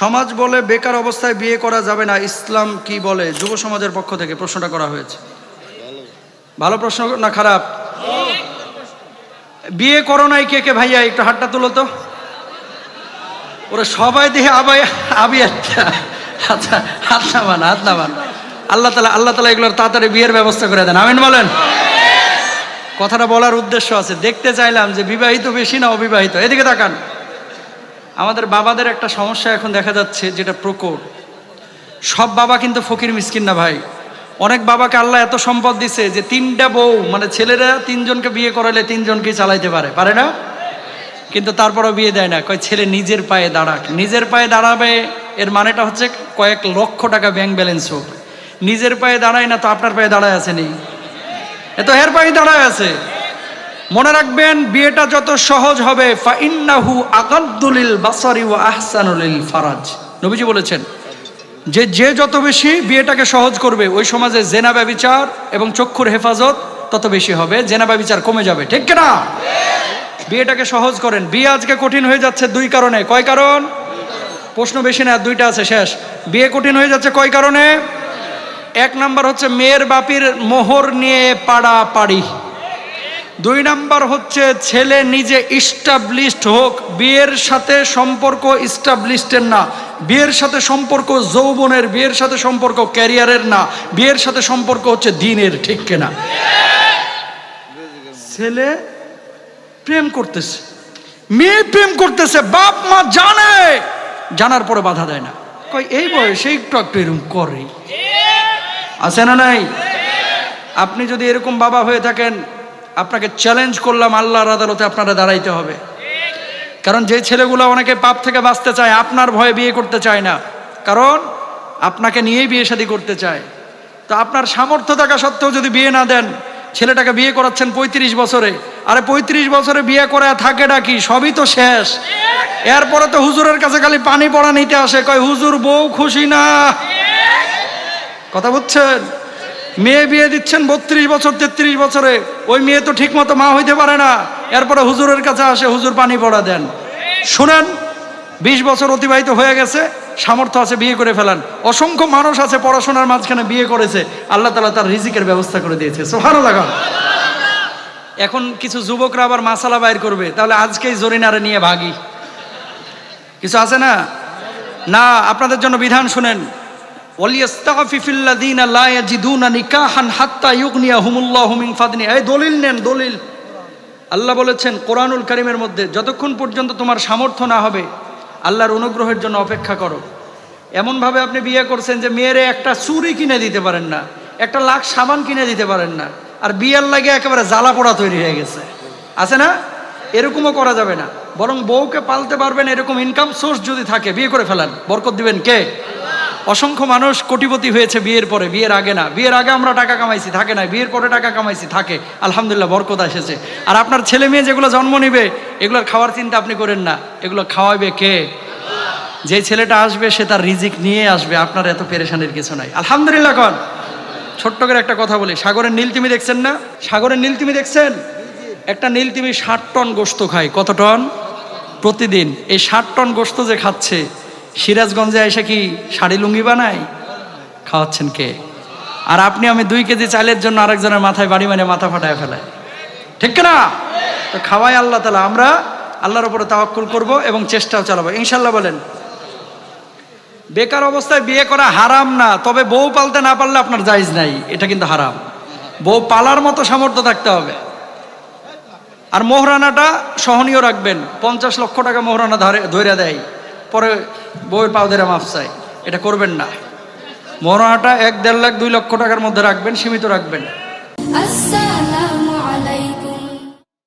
সমাজ বলে বেকার অবস্থায় বিয়ে করা যাবে না, ইসলাম কি বলে? যুব সমাজের পক্ষ থেকে প্রশ্নটা করা হয়েছে। ভালো প্রশ্ন না খারাপ? বিয়ে করো নাই কে কে ভাইয়া, একটু হাতটা তুলো তো। ওরা সবাই দেখে আবাই আবি একটা আচ্ছা হাত নামান হাত নামান। আল্লাহ তালা আল্লাহ তালা এগুলোর তাড়াতাড়ি বিয়ের ব্যবস্থা করে দেন। আমিন বলেন। কথাটা বলার উদ্দেশ্য আছে। দেখতে চাইলাম যে বিবাহিত বেশি না অবিবাহিত। এদিকে তাকান। আমাদের বাবাদের একটা সমস্যা এখন দেখা যাচ্ছে, যেটা প্রকট। সব বাবা কিন্তু ফকির মিসকিন না ভাই। অনেক বাবাকে আল্লাহ এত সম্পদ দিছে যে তিনটা বউ মানে ছেলেরা তিনজনকে বিয়ে করালে তিনজনকেই চালাইতে পারে। পারে না? কিন্তু তারপরও বিয়ে দেয় না। কয়, ছেলে নিজের পায়ে দাঁড়াক। নিজের পায়ে দাঁড়াবে, এর মানেটা হচ্ছে কয়েক লক্ষ টাকা ব্যাংক ব্যালেন্স হোক। নিজের পায়ে দাঁড়ায় না তো আপনার পায়ে দাঁড়ায় আছে নি এ তো হের পায়ে দাঁড়ায় আছে। মনে রাখবেন, বিয়েটা যত সহজ হবে, ফাইন্নাহু আকাদ্দুলিল বাসারি ওয়া আহসানুলিল ফারাজ। নবীজি বলেছেন, যে যে যত বেশি বিয়েটাকে সহজ করবে, ওই সমাজে জেনা ব্যবিচার এবং চক্ষুর হেফাজত তত বেশি হবে, জেনা ব্যবিচার কমে যাবে। ঠিক না বিয়েটাকে সহজ করেন। বিয়ে আজকে কঠিন হয়ে যাচ্ছে দুই কারণে। কয় কারণ? প্রশ্ন বেশি না, দুইটা আছে, শেষ। বিয়ে কঠিন হয়ে যাচ্ছে কয় কারণে? এক নাম্বার হচ্ছে মেয়ের বাপির মোহর নিয়ে পাড়া পাড়ি দুই নাম্বার হচ্ছে ছেলে নিজে ইস্টাবলিশড হোক, বিয়ের সাথে সম্পর্ক ইস্টাবলিশডের না। বিয়ের সাথে সম্পর্ক যৌবনের, বিয়ের সাথে সম্পর্ক ক্যারিয়ারের না। বিয়ের সাথে সম্পর্ক হচ্ছে দিনের, ঠিক কেনা? ছেলে প্রেম করতেছে। মেয়ে প্রেম করতেছে, বাপ মা জানে। জানার পরে বাধা দেয় না। কই এই বয়সে একটু একটু এরকম করে। আছে না নাই? আপনি যদি এরকম বাবা হয়ে থাকেন আপনাকে চ্যালেঞ্জ করলাম আল্লাহর আদালতে আপনারা দাঁড়াইতে হবে। কারণ যে ছেলেগুলো অনেকে পাপ থেকে বাঁচতে চায়, আপনার ভয়ে বিয়ে করতে চায় না। কারণ আপনাকে নিয়েই বিয়ে শাদী করতে চায়। তো আপনার সামর্থ্য থাকা সত্ত্বেও যদি বিয়ে না দেন, ছেলেটাকে বিয়ে করাচ্ছেন পঁয়ত্রিশ বছরে। আরে পঁয়ত্রিশ বছরে বিয়ে করে থাকে ডাকি সবই তো শেষ। এরপরে তো হুজুরের কাছে খালি পানি পড়া নিতে আসে। কয়, হুজুর, বউ খুশি না? কথা বুঝছেন? মেয়ে বিয়ে দিচ্ছেন বত্রিশ বছর, তেত্রিশ বছরে। ওই মেয়ে তো ঠিক মতো মা হইতে পারে না। এরপরে হুজুরের কাছে আসে, হুজুর পানি পড়া দেন। শুনেন, বিশ বছর অতিবাহিত হয়ে গেছে, সামর্থ্য আছে বিয়ে করে ফেলান। অসংখ্য মানুষ আছে পড়াশোনার মাঝখানে বিয়ে করেছে, আল্লাহ তালা তার রিজিকের ব্যবস্থা করে দিয়েছে। সোহানো লাগান এখন কিছু যুবকরা আবার মাসালা বাইর করবে, তাহলে আজকেই জরিনারে নিয়ে ভাগি। কিছু আছে না? না, আপনাদের জন্য বিধান শুনেন। দলিল নেন, দলিল। আল্লাহ বলেছেন, কোরআনুল কারিমের মধ্যে যতক্ষণ পর্যন্ত তোমার সামর্থ্য না হবে, আল্লাহর অনুগ্রহের জন্য অপেক্ষা করো। এমনভাবে আপনি বিয়ে করছেন যে মেয়েরে একটা চুরি কিনে দিতে পারেন না, একটা লাখ সাবান কিনে দিতে পারেন না, আর বিয়ের লাগে একেবারে জ্বালা পোড়া তৈরি হয়ে গেছে। আছে না? এরকমও করা যাবে না। বরং বউকে পালতে পারবেন এরকম ইনকাম সোর্স যদি থাকে, বিয়ে করে ফেলান। বরকত দিবেন কে? অসংখ্য মানুষ কোটিপতি হয়েছে বিয়ের পরে, বিয়ের আগে না। বিয়ের আগে আমরা টাকা কামাইছি, থাকে না। বিয়ের পরে টাকা কামাইছি, থাকে। আলহামদুলিল্লাহ, বরকত এসেছে। আর আপনার ছেলে মেয়ে যেগুলো জন্ম নিবে, এগুলোর খাওয়ার চিন্তা আপনি করেন না। এগুলো খাওয়াবে কে? যে ছেলেটা আসবে, সে তার রিজিক নিয়ে আসবে। আপনার এত পেরেশানির কিছু নাই। আলহামদুলিল্লাহ, কন। ছোট্ট করে একটা কথা বলি। সাগরের নীল নীলতিমি দেখছেন না? সাগরের নীল নীলতিমি দেখছেন? একটা নীল নীলতিমি ষাট টন গোস্ত খায়। কত টন? প্রতিদিন। এই ষাট টন গোস্ত যে খাচ্ছে সিরাজগঞ্জে এসে কি শাড়ি লুঙ্গি বানায়? খাওয়াচ্ছেন কে? আর আপনি, আমি দুই কেজি চালের জন্য আরেকজনের মাথায় বাড়ি মানে মাথা ফাটায় ফেলায়। ঠিক না তো খাওয়াই আল্লাহ তালা আমরা আল্লাহর উপরে তাওয়াক্কুল করব এবং চেষ্টাও চালাবো। ইনশাল্লাহ বলেন, বেকার অবস্থায় বিয়ে করা হারাম না, তবে বউ পালতে না পারলে আপনার জায়জ নাই, এটা কিন্তু হারাম। বউ পালার মতো সামর্থ্য থাকতে হবে। আর মোহরানাটা সহনীয় রাখবেন, পঞ্চাশ লক্ষ টাকা মোহরানা ধরে ধরে দেয়। পরে বউয়ের পাও ধরে মাফ চাই। এটা করবেন না। মরণাটা এক দেড় লাখ দুই লক্ষ টাকার মধ্যে রাখবেন, সীমিত রাখবেন। আচ্ছা।